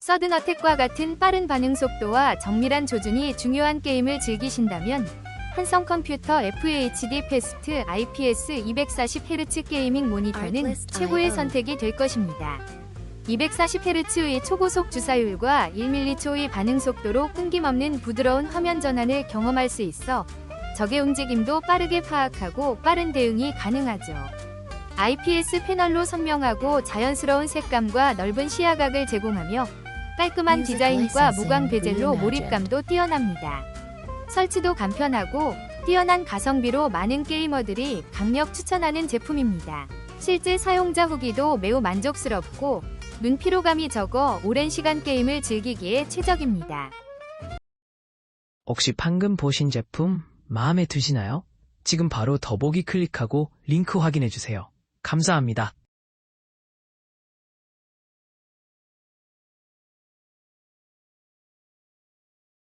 서든어택과 같은 빠른 반응 속도와 정밀한 조준이 중요한 게임을 즐기신다면 한성 컴퓨터 FHD 패스트 IPS 240Hz 게이밍 모니터는 최고의. 선택이 될 것입니다. 240Hz의 초고속 주사율과 1mH의 반응 속도로 끊김없는 부드러운 화면 전환을 경험할 수 있어 적의 움직임도 빠르게 파악하고 빠른 대응이 가능하죠. IPS 패널로 선명하고 자연스러운 색감과 넓은 시야각을 제공하며 깔끔한 디자인과 무광 베젤로. 몰입감도 뛰어납니다. 설치도 간편하고 뛰어난 가성비로 많은 게이머들이 강력 추천하는 제품입니다. 실제 사용자 후기도 매우 만족스럽고 눈 피로감이 적어 오랜 시간 게임을 즐기기에 최적입니다. 혹시 방금 보신 제품 마음에 드시나요? 지금 바로 더보기 클릭하고 링크 확인해 주세요. 감사합니다.